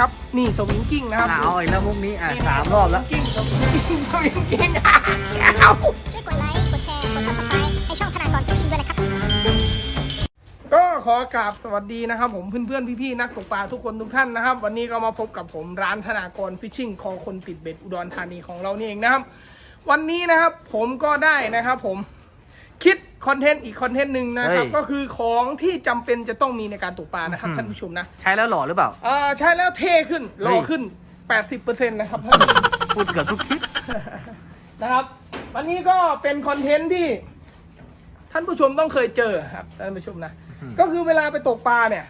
ครับ นี่สวิงกิ้งนะครับหนาวอีกแล้วมุกนี้อะนี่สามรอบแล้วสวิงกิ้งสวิงกิ้งสวิงกิ้งอะเอาช่วยกดไลค์ กดแชร์ กด subscribe ให้ช่องธนากรฟิชชิงด้วยนะครับ ก็ขอกราบสวัสดีนะครับ ผมเพื่อนๆ พี่ๆ นักตกปลาทุกคนทุกท่านนะครับ วันนี้ก็มาพบกับผมร้านธนากรฟิชชิงคอคนติดเบ็ดอุดรธานีของเรานี่เองนะครับ วันนี้นะครับผมก็ได้นะครับผมคิด คอนเทนต์อีกคอนเทนต์หนึ่งนะครับ เฮ้ย ก็คือของที่จำเป็นจะต้องมีในการตกปลานะครับท่านผู้ชมนะใช้แล้วหล่อหรือเปล่าเอ่อใช้แล้วเท่ขึ้นหล่อเฮ้ยขึ้น 80%นะครับท่านพูดเกือบทุกคลิป นะครับ วันนี้ก็เป็นคอนเทนต์ที่ท่านผู้ชมต้องเคยเจอครับท่านผู้ชมนะ อืม ก็คือเวลาไปตกปลาเนี่ย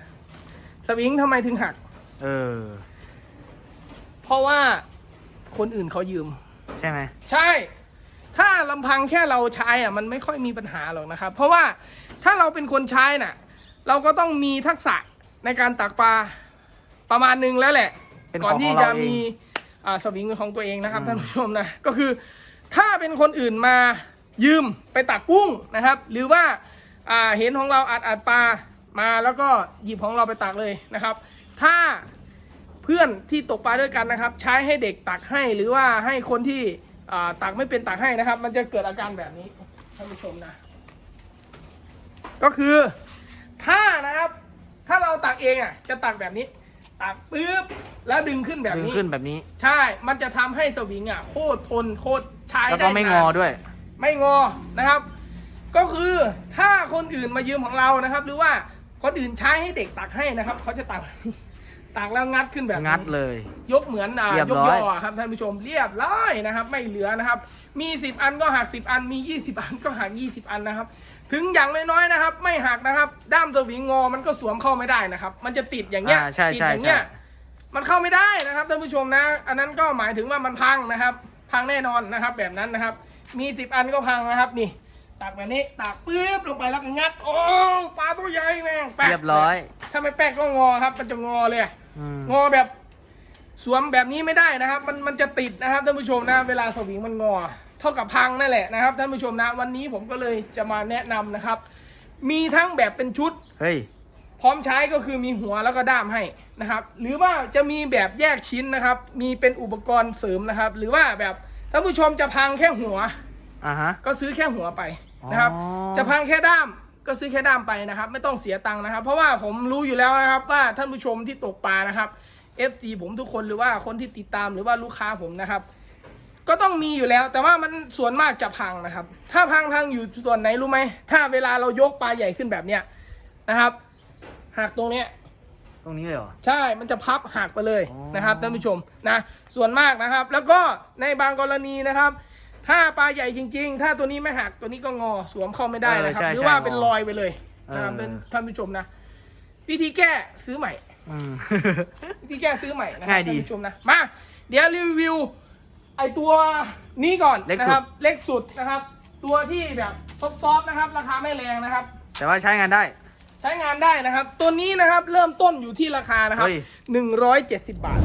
สวิงทำไมถึงหัก เออ เพราะว่าคนอื่นเขายืม ใช่ไหม ใช่ ถ้าลำพังแค่เราใช้อะมันไม่ค่อยมีปัญหาหรอกนะครับ เพราะว่าถ้าเราเป็นคนใช้น่ะ เราก็ต้องมีทักษะในการตักปลาประมาณหนึงแล้วแหละเป็นก่ขอนองที่ของจะเราเอมีงอ่าสวิงของตัวเองนะครับอืมท่านผู้ชมนะก็คือ ถ้าเป็นคนอื่นมายืมไปตักกุ้งนะครับ หรือว่าอ่าเห็นของเราอัดอัดปลามาแล้วก็หยิบของเราไปตักเลยนะครับ ถ้าเพื่อนที่ตกปลาด้วยกันนะครับ ใช้ให้เด็กตักให้หรือว่าให้คนที่ อ่าตักไม่เป็นตักให้นะครับ มันจะเกิดอาการแบบนี้ท่านผู้ชมนะ ก็คือถ้านะครับ ถ้าเราตักเองอะ จะตักแบบนี้ตักปุ๊บแล้วดึงขึ้นแบบดึงนี้ ขึ้นแบบนี้ ใช่ มันจะทำให้สวิงอะโคตรทนโคตรใช้แล้วได้ก็ไม่งอด้วย ไม่งอ นะครับ ก็คือถ้าคนอื่นมายืมของเรานะครับ หรือว่าคนอื่นใช้ให้เด็กตักให้นะครับ เขาจะตัก ตักแล้วงัดขึ้นแบบนี้งัดเลย ยกเหมือนอ่าเรียบยกร้ยอยอครับท่านผู้ชมเรียบร้อยนะครับ ไม่เหลือนะครับ มีสิบอันก็หักสิบอันมียี่สิบอันก็หักยี่สิบอันนะครับ ถึงอย่างน้อยๆนะครับ ไม่หักนะครับ ด้ามสวิงงอมันก็สวมเข้าไม่ได้นะครับ มันจะติดอย่างเงี้ยอ่าใช่ติดใช่อย่างเงี้ย ใช่ มันเข้าไม่ได้นะครับท่านผู้ชมนะ อันนั้นก็หมายถึงว่ามันพังนะครับ พังแน่นอนนะครับ แบบนั้นนะครับ มีสิบอันก็พังนะครับนี่ ตักแบบนี้ตักปุ๊บลงไปแล้วก็งัด โอ้ปลาตัวใหญ่แม่งแป๊กเรียบร้อย ถ้าไม่แป๊กก็งอครับ มันจะงอเลยอืม งอแบบสวมแบบนี้ไม่ได้นะครับ มันมันจะติดนะครับท่านผู้ชมนะ เวลาสวิงมันงอ เท่ากับพังนั่นแหละนะครับท่านผู้ชมนะ วันนี้ผมก็เลยจะมาแนะนำนะครับ มีทั้งแบบเป็นชุด เฮ้ย พร้อมใช้ก็คือมีหัวแล้วก็ด้ามให้นะครับ หรือว่าจะมีแบบแยกชิ้นนะครับ มีเป็นอุปกรณ์เสริมนะครับ หรือว่าแบบท่านผู้ชมจะพังแค่หัวอ่าฮะก็ซื้อแค่หัวไปนะครับอ๋อจะพังแค่ด้าม ก็ซื้อแค่ด้ามไปนะครับ ไม่ต้องเสียตังค์นะครับ เพราะว่าผมรู้อยู่แล้วนะครับ ว่าท่านผู้ชมที่ตกปลานะครับ FC ผมทุกคนหรือว่าคนที่ติดตามหรือว่าลูกค้าผมนะครับ ก็ต้องมีอยู่แล้ว แต่ว่ามันส่วนมากจะพังนะครับ ถ้าพังพังอยู่ส่วนไหนรู้ไหมถ้าเวลาเรายกปลาใหญ่ขึ้นแบบเนี้ยนะครับหักตรงเนี้ยตรงนี้เลยเหรอ ใช่ มันจะพับหักไปเลยอ๋อนะครับท่านผู้ชมนะ ส่วนมากนะครับ แล้วก็ในบางกรณีนะครับ ถ้าปลาใหญ่จริง ๆ ถ้าตัวนี้ไม่หักตัวนี้ก็งอสวมเข้าไม่ได้นะครับ เออใช่หรือว่าใช่เป็นรอยไปเลยนะครับเออ ท่านผู้ชมนะ วิธีแก้ซื้อใหม่ อืมวิธีแก้ซื้อใหม่นะครัง่ายดีท่านผู้ชมนะ มา เดี๋ยวรีวิว ไอตัวนี้ก่อนเล็กสุด นะครับ เล็กสุดนะครับ ตัวที่แบบซอฟๆนะครับ ราคาไม่แรงนะครับ แต่ว่าใช้งานได้ ใช้งานได้นะครับ ตัวนี้นะครับเริ่มต้นอยู่ที่ราคานะครับ เฮ้ยหนึ่งร้อยเจ็ดสิบบาท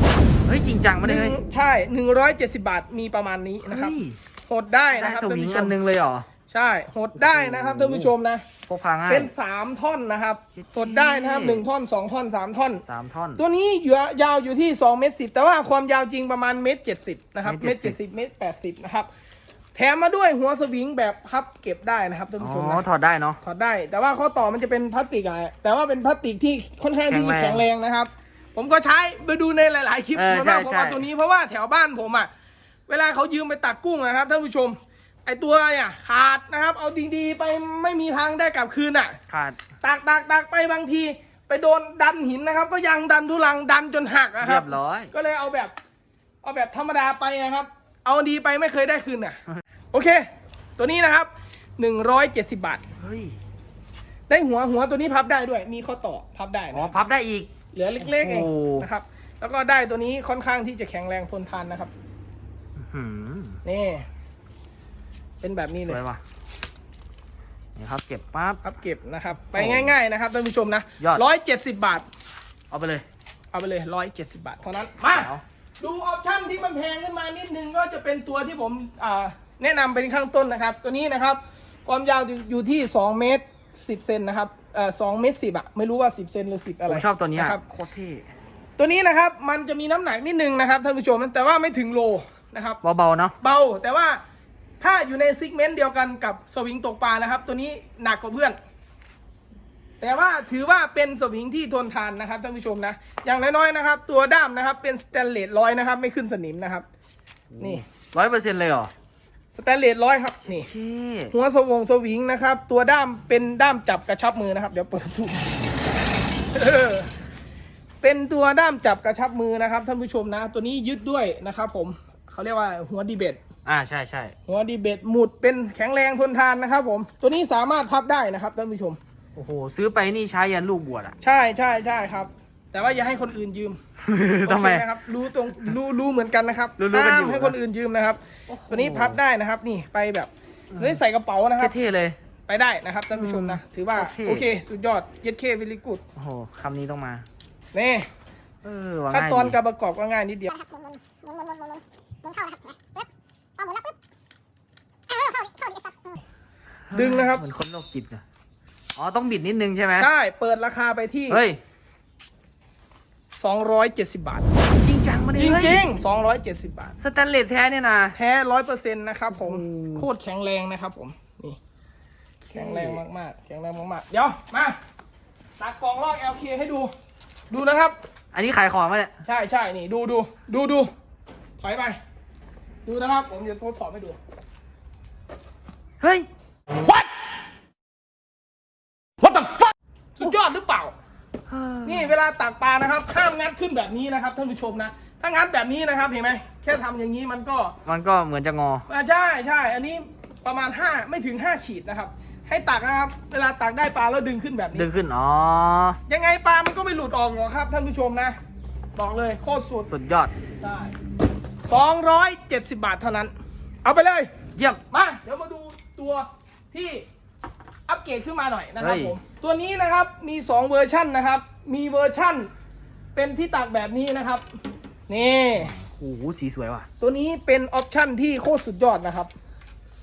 เฮ้ยจริงจังไม่ได้เฮ้ย ใช่หนึ่งร้อยเจ็ดสิบาทมีประมาณนี้นะครับ เฮ้ย หดได้ได้นะครับสท่านวิงผู้ชอัมนหนึงเลยเหรอใช่หดได้นะครับท่านผู้ชมนะพกพาง่าย เป็นสามท่อนนะครับหดได้นะครับหนึ่งท่อนสองท่อนสามท่อน สามท่อน ตัวนี้อยู่ยาวอยู่ที่สองเมตรสิบแต่ว่าความยาวจริงประมาณเมตรเจ็ดสิบนะครับเมเมตตรรเจ็เจ็ดดสิสิบ บเมตรแปดสิบนะครับแถมมาด้วยหัวสวิงแบบพับเก็บได้นะครับท่านอ๋ผู้ชมอนะถอดได้เนาะ ถอดได้ แต่ว่าข้อต่อมันจะเป็นพลาสติกอะแต่ว่าเป็นพลาสติกที่ค่อนข้างที่จะแข็แข็งงแรแรงงนะครับ ผมก็ใช้ไปดูในหลาย ๆ คลิปเออส่วนมากใช่ผมใช่เอาตัวนี้เพราะว่าแถวบ้านผมอะ เวลาเขายืมไปตักกุ้งนะครับท่านผู้ชม ไอตัวเนี่ยขาดนะครับ เอาดีๆไปไม่มีทางได้กลับคืนอะ ขาดตักตักตักไปบางที ไปโดนดันหินนะครับ ก็ยังดันทุลังดันจนหักนะคเรีรัยบบร้อย ก็เลยเอาแบบ เอาแบบธรรมดาไปนะครับ เอาดีไปไม่เคยได้คืนอะ โอเค ตัวนี้นะครับหนึ่งร้อยเจ็ดสิบบาท เฮ้ยได้หัวหัวตัวนี้พับได้ด้วย มีข้อต่อพับได้อ๋อนะพับได้อีก เหลือเล็กๆเองโอ้ นะครับ แล้วก็ได้ตัวนี้ค่อนข้างที่จะแข็งแรงทนทานนะครับหืม นี่ เป็นแบบนี้สเลยวยว่ะนี่ครับ เก็บปั๊บพับเก็บนะครับ ไปโอ้ง่าย ๆ นะครับท่านผู้ชมนะยอด ร้อยเจ็ดสิบบาท เอาไปเลยเอาไปเลยร้อยเจ็ดสิบาทเท่านั้นมา เอาดูออปชั่นที่มันแพงขึ้นมานิดนึงก็จะเป็นตัวที่ผมอ่าแนะนำเป็นข้างต้นนะครับ ตัวนี้นะครับ ความยาวอยู่ที่ 2 เมตร 10 เซนนะครับเอ่อสองเมตรสิบอะไม่รู้ว่าสิบเซนหรือสิบอะไรผมชอบตัวเนี้ยนะครับ โคตรเท่ ตัวนี้นะครับมันจะมีน้ำหนักนิดนึงนะครับท่านผู้ชมแต่ว่าไม่ถึงโล นะครับเบาๆเนาะเบาแต่ว่าถ้าอยู่ในซิกเมนต์เดียวกันกับสวิงตกปลานะครับ ตัวนี้หนักกว่าเพื่อน แต่ว่าถือว่าเป็นสวิงที่ทนทานนะครับท่านผู้ชมนะ อย่างน้อยๆนะครับ ตัวด้ามนะครับเป็นสแตนเลสร้อยนะครับ ไม่ขึ้นสนิมนะครับ นี่ร้อยเปอร์เซ็นต์เลยเหรอสแตนเลสร้อยครับนี่เท่หัวสวงสวิงนะครับ ตัวด้ามเป็นด้ามจับกระชับมือนะครับ เดี๋ยวเปิดถุงเออเป็นตัวด้ามจับกระชับมือนะครับท่านผู้ชมนะ ตัวนี้ยึดด้วยนะครับ ผม เขาเรียกว่าหัวดีเบตอ่าใช่ใช่หัวดีเบตหมุดเป็นแข็งแรงทนทานนะครับผม ตัวนี้สามารถพับได้นะครับท่านผู้ชม โอ้โห ซื้อไปนี่ใช้ยันลูกบวชอะ ใช่ใช่ใช่ครับ แต่ว่าอย่าให้คนอื่นยืมทำไมโอเคนะครับ รู้ตรงรู้รู้เหมือนกันนะครับรู้ๆกันอยู่ห้ามให้คนอื่นยืมนะครับโอ้โหตัวนี้พับได้นะครับ นี่ไปแบบเฮ้ยใส่กระเป๋านะครับเท่ๆเลยไปได้นะครับท่านผู้ชมนะ ถือว่าโอเคโอเคสุดยอดเย็ดเควิลิกูดโอ้โหคำนี้ต้องมา นี่เออว่าขั้นง่ายตอนดีการประกอบก็ง่ายนิดเดียวนะครับห มุนหมุนหมุนหมุนหมุนหมุนหมุนหมุนเข้านะครับปึ๊บพอหมุนแล้วปึ๊บเออเข้าดิเข้าดิไอ้สัตว์อืมดึงนะครับ เหมือนคนโรคจิตอะอ๋อ ต้องบิดนิดนึงใช่ไหมใช่เปิดราคาไปที่ เฮ้ย 270 บาท จริงจังมาจดิริงๆ 270 บาทๆสแตนเลสแท้เนี่ยนะ แท้ร้อยเปอร์เซ็นต์นะครับผมโอ้โคตรแข็งแรงนะครับผมนี่ แข็งแรงมากๆ แข็งแรงมากๆ เดี๋ยว มาตักกล่องลอก LK ให้ดู ดูนะครับ อันนี้ขายของมาเนี่ย ใช่ใช่นี่ดูดูดูดูถอยไป ดูนะครับ ผมจะทดสอบให้ดู เฮ้ยสุดยอดหรือเปล่า นี่เวลาตักปลานะครับห้ามงัดขึ้นแบบนี้นะครับท่านผู้ชมนะ ถ้างัดแบบนี้นะครับเห็นไหมแค่ทำอย่างนี้มันก็มันก็เหมือนจะงอ อ่าใช่ใช่ อันนี้ประมาณ 5 ไม่ถึง 5 ขีดนะครับ ให้ตักนะครับ เวลาตักได้ปลาแล้วดึงขึ้นแบบนี้ ดึงขึ้น อ๋อ ยังไงปลามันก็ไม่หลุดออกหรอกครับท่านผู้ชมนะ บอกเลยโคตรสุดสุดยอดใช่สองร้อยเจ็ด สิบบาทเท่านั้น เอาไปเลย เยี่ยม มา เดี๋ยวมาดูตัวที่อัปเกรดขึ้นมาหน่อยนะครับเฮ้ย ผม ตัวนี้นะครับมี 2 เวอร์ชั่นนะครับ มีเวอร์ชั่นเป็นที่ตักแบบนี้นะครับ นี่ โอ้โหสีสวยว่ะ ตัวนี้เป็นออปชั่นที่โคตรสุดยอดนะครับ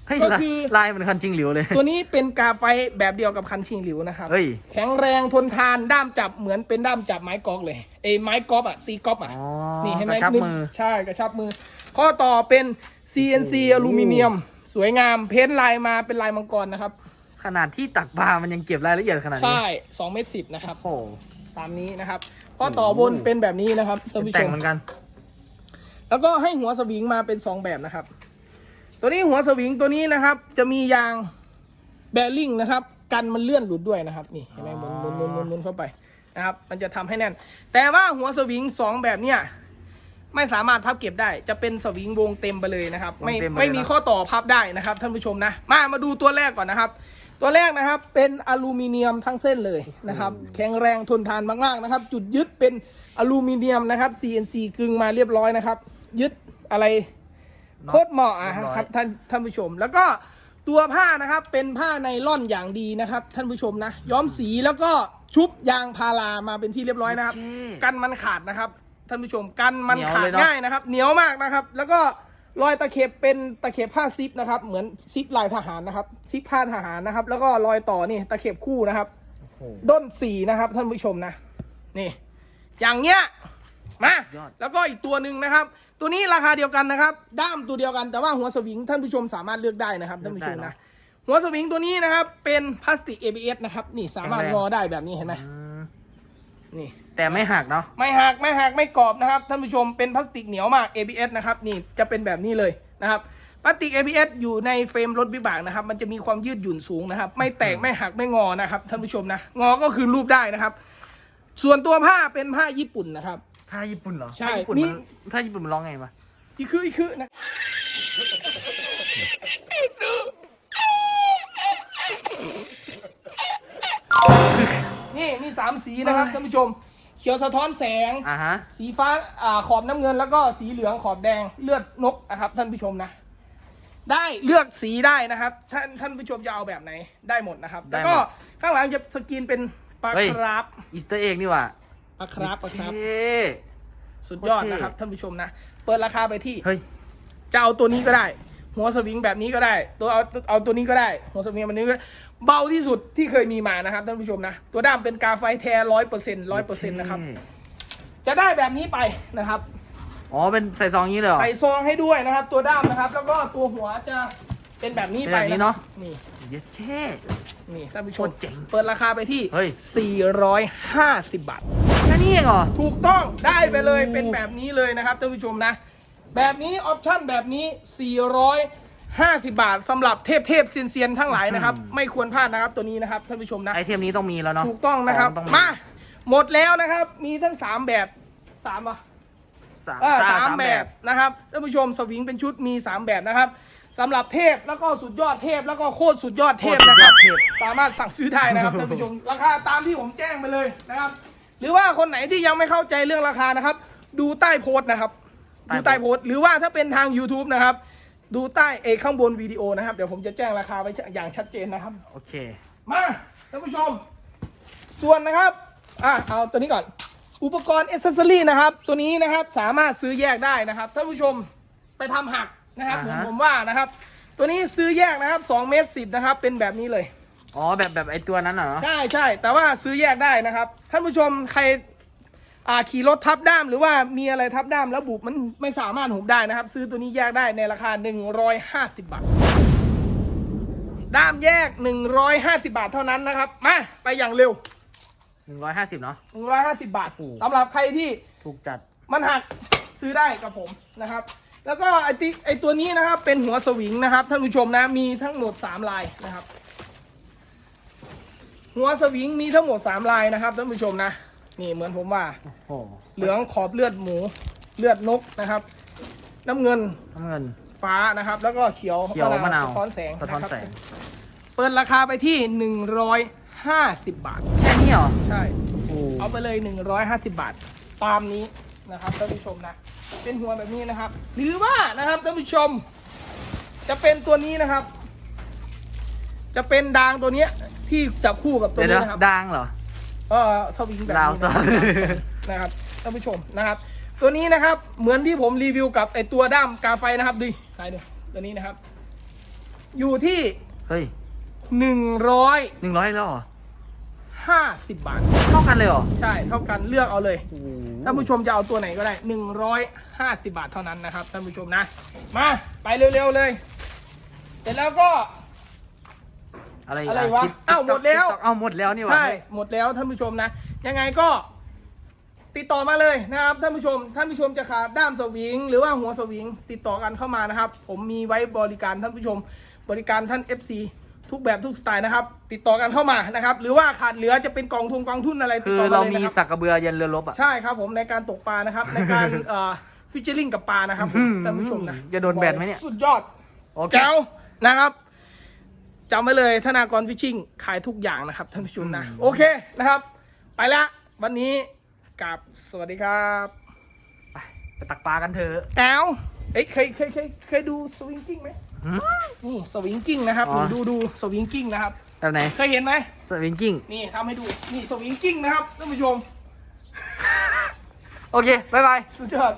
เฮ้ยก็ลายคือ ลายเหมือนคันจริงหลิวเลย ตัวนี้เป็นกาไฟแบบเดียวกับคันชิงหลิวนะครับ เฮ้ย แข็งแรงทนทานด้ามจับเหมือนเป็นด้ามจับไม้กอล์ฟเลยเอยไม้กอล์ฟอะตีกอล์ฟอะอ๋อนี่เห็นไหมกระชับนึกมือ ใช่กระชับมือ ข้อต่อเป็น CNC อลูมิเนียม สวยงามเพ้นท์ลายมาเป็นลายมังกรนะครับ ขนาดที่ตักปลามันยังเก็บรายละเอียดขนาดนี้ใช่2เมตรสิบนะครับ โอ้โห ตามนี้นะครับ ข้อต่อบนเป็นแบบนี้นะครับท่านผู้ชแต่งมเหมือนกัน แล้วก็ให้หัวสวิงมาเป็น2แบบนะครับ ตัวนี้หัวสวิงตัวนี้นะครับ จะมียางแบริ่งนะครับ กันมันเลื่อนหลุดด้วยนะครับ นี่เห็นไหมหมุนหมุนหมุนหมุนหมุนเข้าไปนะครับ มันจะทำให้แน่น แต่ว่าหัวสวิงสองแบบเนี้ยไม่สามารถพับเก็บได้ จะเป็นสวิงวงเต็มไปเลยนะครับ ไม่วงเต็มไปเลยไม่มีเนอะข้อต่อพับได้นะครับ ท่านผู้ชมนะ มามาดูตัวแรกก่อนนะครับ ตัวแรกนะครับเป็นอลูมิเนียมทั้งเส้นเลยนะครับ แข็งแรงทนทานมากๆนะครับ จุดยึดเป็นอลูมิเนียมนะครับ CNC กึงมาเรียบร้อยนะครับ ยึดอะไร โคตรเหมาะอะเรียบร้อยครับท่านท่านผู้ชม แล้วก็ตัวผ้านะครับเป็นผ้าไนล่อนอย่างดีนะครับ ท่านผู้ชมนะ ย้อมสีแล้วก็ชุบยางพารามาเป็นที่เรียบร้อยนะครับโอเคกันมันขาดนะครับ ท่านผู้ชมกันมันเหนียวขาดเลยเนอะง่ายนะครับ เหนียวมากนะครับ แล้วก็รอยตะเข็บเป็นตะเข็บผ้าซิปนะครับ เหมือนซิปลายทหารนะครับ ซิปผ้าทหารนะครับ แล้วก็รอยต่อนี่ตะเข็บคู่นะครับโอ้โหด้นสีนะครับ ท่านผู้ชมนะ นี่ อย่างเงี้ย มายอดแล้วก็อีกตัวหนึ่งนะครับ ตัวนี้ราคาเดียวกันนะครับ ด้ามตัวเดียวกันแต่ว่าหัวสวิงท่านผู้ชมสามารถเลือกได้นะครับท่านผู้ชมนะหัวสวิงตัวนี้นะครับ เป็นพลาสติก ABS นะครับ นี่สามารถงอได้แบบนี้เห็นไหมอืมนี่ แต่ไม่หักเนาะไม่หักไม่หักไม่กรอบนะครับท่านผู้ชมเป็นพลาสติกเหนียวมาก ABS นะครับนี่จะเป็นแบบนี้เลยนะครับพลาสติก ABS อยู่ในเฟรมรถวิบากนะครับ มันจะมีความยืดหยุ่นสูงนะครับ ไม่แตกไม่หักไม่งอนะครับท่านผู้ชมนะ งอก็คือรูปได้นะครับ ส่วนตัวผ้าเป็นผ้าญี่ปุ่นนะครับ ผ้าญี่ปุ่นเหรอใช่ผ้าญี่ปุ่นนี่ มันผ้าญี่ปุ่นมันร้องไงวะอีคืออีคือนะนี่มีสามสีนะครับท่านผู้ชม เขียวสะท้อนแสง อ่าฮะ สีฟ้าอ่าขอบน้ำเงินแล้วก็สีเหลืองขอบแดงเลือดนกนะครับ ท่านผู้ชมนะ ได้เลือกสีได้นะครับ ท่านท่านผู้ชมจะเอาแบบไหนได้หมดนะครับ ได้แล้วหมดก็ข้างหลังจะสกรีนเป็นปลาเฮ้ย คราฟอีสเตอร์เอ็กนี่ว่ะ ปลาคราฟปลาคราฟเท่สุดยอดโอเคนะครับท่านผู้ชมนะ เปิดราคาไปที่ เฮ้ย จะเอาตัวนี้ก็ได้ หัวสวิงแบบนี้ก็ได้ ตัวเอาเอาตัวนี้ก็ได้ หัวสวิงแบบนี้ก็เบาที่สุดที่เคยมีมานะครับท่านผู้ชมนะ ตัวด้ามเป็นกาไฟแท้ร้อยเปอร์เซ็นต์ร้อยเปอร์เซ็นต์นะครับ จะได้แบบนี้ไปนะครับ อ๋อ เป็นใส่ซองนี้เลยเหรอ ใส่ซองให้ด้วยนะครับ ตัวด้ามนะครับ แล้วก็ตัวหัวจะเป็นแบบนี้ไปเป็นแบบนี้เนอะนี่เยสเช่นี่ท่านผู้ชโคมตรเจ๋งเปิดราคาไปที่เฮ้ย450 บาท แค่นี้เองเหรอ ถูกต้องได้ไปเลยโอ้เป็นแบบนี้เลยนะครับท่านผู้ชมนะ แบบนี้ออปชั่นแบบนี้ 450 บาทสำหรับเทพเทพเซียนเซียนๆทั้งหลายนะครับ ไม่ควรพลาดนะครับตัวนี้นะครับท่านผู้ชมนะ ไอเทมนี้ต้องมีแล้วเนาะถูกต้องนะครับขงต้องมาหมดแล้วนะครับ มีทั้ง 3 แบบ3อะสามอ่าใช่สามแบบนะครับท่านผู้ชมสวิงเป็นชุดมี 3 แบบนะครับสำหรับเทพแล้วก็สุดยอดเทพแล้วก็โคตรสุดยอดเทพนะครับ สามารถสั่งซื้อได้นะครับท่านผู้ชมราคาตามที่ผมแจ้งไปเลยนะครับ หรือว่าคนไหนที่ยังไม่เข้าใจเรื่องราคานะครับ ดูใต้โพสต์นะครับ ดูใต้โพสต์หรือว่าถ้าเป็นทาง YouTube นะครับ ดูใต้เอกข้างบนวิดีโอนะครับ เดี๋ยวผมจะแจ้งราคาไว้อย่างชัดเจนนะครับ โอเค มาท่านผู้ชม ส่วนนะครับอะเอาตัวนี้ก่อน อุปกรณ์เอ c เซสซอรี่นะครับ ตัวนี้นะครับสามารถซื้อแยกได้นะครับท่านผู้ชมไปทำหักนะครับเหมือนอ่าฮะผมว่านะครับ ตัวนี้ซื้อแยกนะครับ2เมตรสินะครับเป็นแบบนี้เลย อ๋อแบบแบบไอตัวนั้นเหรอ ใช่ใช่แต่ว่าซื้อแยกได้นะครับท่านผู้ชมใครอ่าขี่รถทับด้ามหรือว่ามีอะไรทับด้ามแล้วบุบมันไม่สามารถหุบได้นะครับ ซื้อตัวนี้แยกได้ในราคา 150 บาท ด้ามแยก 150 บาทเท่านั้นนะครับ มาไปอย่างเร็วหนึ่งร้อยห้าสิบเนาะ 150 บาทโอ้สำหรับใครที่ถูกจัดมันหักซื้อได้กับผมนะครับ แล้วก็ไอติไอตัวนี้นะครับเป็นหัวสวิงนะครับท่านผู้ชมนะมีทั้งหมด 3 ลายนะครับ หัวสวิงมีทั้งหมด 3 ลายนะครับท่านผู้ชมนะ นี่เหมือนผมว่า โอ้โหเหลืองขอบเลือดหมูเลือดนกนะครับ น้ำเงินน้ำเงิน ฟ้านะครับ แล้วก็เขียวเขียวมะนาวสะท้อนแสงสะท้อนะครับแสงเปิดราคาไปที่ 150 บาท แค่นี้เหรอใช่ โอ้เอาไปเลย 150 บาท ตามนี้นะครับท่านผู้ชมนะ เป็นหัวแบบนี้นะครับ หรือว่านะครับท่านผู้ชม จะเป็นตัวนี้นะครับ จะเป็นดางตัวเนี้ยที่จับคู่กับตัวเดี๋ยวนี้เดี๋ยวนะครับดังเหรอ เออสวิงแบบดาวนี้สนะวิงนะครับท่านผู้ชมนะครับ ตัวนี้นะครับเหมือนที่ผมรีวิวกับไอตัวด้ามกาไฟนะครับดูใส่ดูตัวนี้นะครับ อยู่ที่เฮ้ยหนึ่งร้อยหนึ่งร้อยแล้วเหรอห้าสิบบาท เท่ากันเลยเหรอใช่เท่ากันเลือกเอาเลยโอ้โหท่านผู้ชมจะเอาตัวไหนก็ได้หนึ่งร้อยห้าสิบาทเท่านั้นนะครับท่านผู้ชมนะ มาไปเร็วๆเลย เสร็จแล้วก็ อะไรกอะไรวะคลิปอ้าวหมดแล้ว TikTok อ้าวหมดแล้วนี่หวะใช่หมดแล้วท่านผู้ชมนะ ยังไงก็ติดต่อมาเลยนะครับท่านผู้ชม ท่านผู้ชมจะขาดด้ามสวิง หรือว่าหัวสวิง ติดต่อกันเข้ามานะครับ ผมมีไว้บริการท่านผู้ชม บริการท่าน FC ทุกแบบทุกสไตล์นะครับ ติดต่อกันเข้ามานะครับ หรือว่าขาดเหลือจะเป็นกองทุนกองทุนอะไรติคืดอต่อมาเราเลยมีนะครับสักกระเบือเย็นเรือรบอะใช่ครับผมในการตกปลานะครับ ในการเอ่อฟิชเชอร์ลิงกับปลานะครับผมอืมท่านผู้ชมนะจะโดนแบนไหมเนี่ยสุดยอดโอเคแก้วนะครับ จำไว้เลยธนากรฟิชชิ่งขายทุกอย่างนะครับท่านผู้ชมนะอืมโอเคนะครับ ไปละวันนี้กับสวัสดีครับไปไปตักปลากันเถอะแก้วเอ้ยเคยเคยเคยเคยดูสวิงกิ้งไหมหืมนี่สวิงกิ้งนะครับอ๋อดูดูสวิงกิ้งนะครับแบบไหนเคยเห็นไหมสวิงกิ้งนี่ทำให้ดูนี่สวิงกิ้งนะครับท่านผู้ชม โอเค บ๊ายบายสุดยอด